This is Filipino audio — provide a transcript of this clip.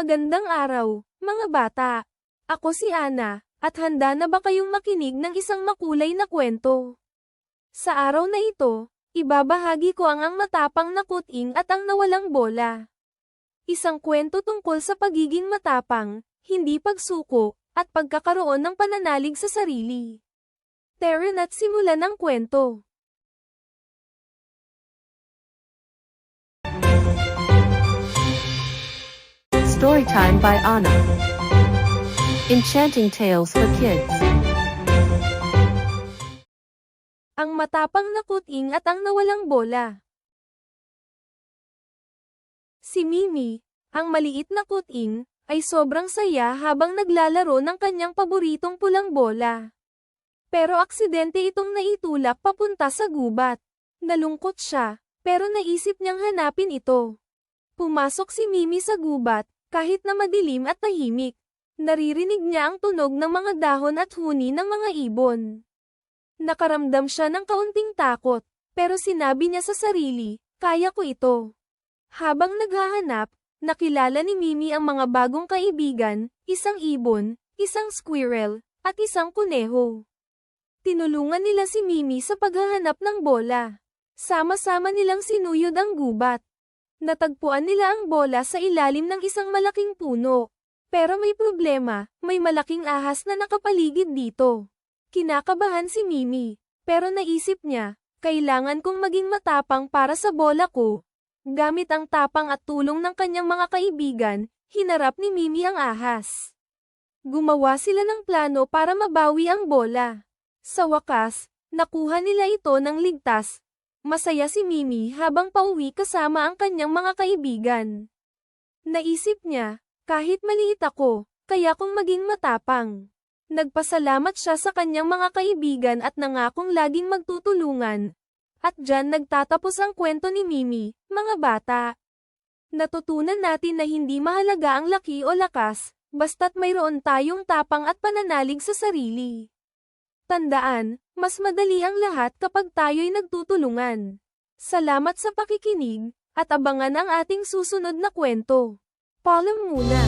Magandang araw, mga bata. Ako si Ana, at handa na ba kayong makinig ng isang makulay na kwento? Sa araw na ito, ibabahagi ko ang ang matapang na kuting at ang nawalang bola. Isang kwento tungkol sa pagiging matapang, hindi pagsuko, at pagkakaroon ng pananalig sa sarili. Tara na't simulan ang kwento. Storytime by Anna. Enchanting Tales for Kids. Ang matapang na kuting at ang nawalang bola. Si Mimi, ang maliit na kuting, ay sobrang saya habang naglalaro ng kanyang paboritong pulang bola. Pero aksidente itong naitulak papunta sa gubat. Nalungkot siya, pero naisip niyang hanapin ito. Pumasok si Mimi sa gubat, kahit na madilim at tahimik. Naririnig niya ang tunog ng mga dahon at huni ng mga ibon. Nakaramdam siya ng kaunting takot, pero sinabi niya sa sarili, kaya ko ito. Habang naghahanap, nakilala ni Mimi ang mga bagong kaibigan, isang ibon, isang squirrel, at isang kuneho. Tinulungan nila si Mimi sa paghahanap ng bola. Sama-sama nilang sinuyod ang gubat. Natagpuan nila ang bola sa ilalim ng isang malaking puno. Pero may problema, may malaking ahas na nakapaligid dito. Kinakabahan si Mimi, pero naisip niya, kailangan kong maging matapang para sa bola ko. Gamit ang tapang at tulong ng kanyang mga kaibigan, hinarap ni Mimi ang ahas. Gumawa sila ng plano para mabawi ang bola. Sa wakas, nakuha nila ito ng ligtas. Masaya si Mimi habang pauwi kasama ang kanyang mga kaibigan. Naisip niya, kahit maliit ako, kaya kong maging matapang. Nagpasalamat siya sa kanyang mga kaibigan at nangakong laging magtutulungan. At dyan nagtatapos ang kwento ni Mimi, mga bata. Natutunan natin na hindi mahalaga ang laki o lakas, basta't mayroon tayong tapang at pananalig sa sarili. Tandaan, mas madali ang lahat kapag tayo'y nagtutulungan. Salamat sa pakikinig, at abangan ang ating susunod na kwento. Paalam muna.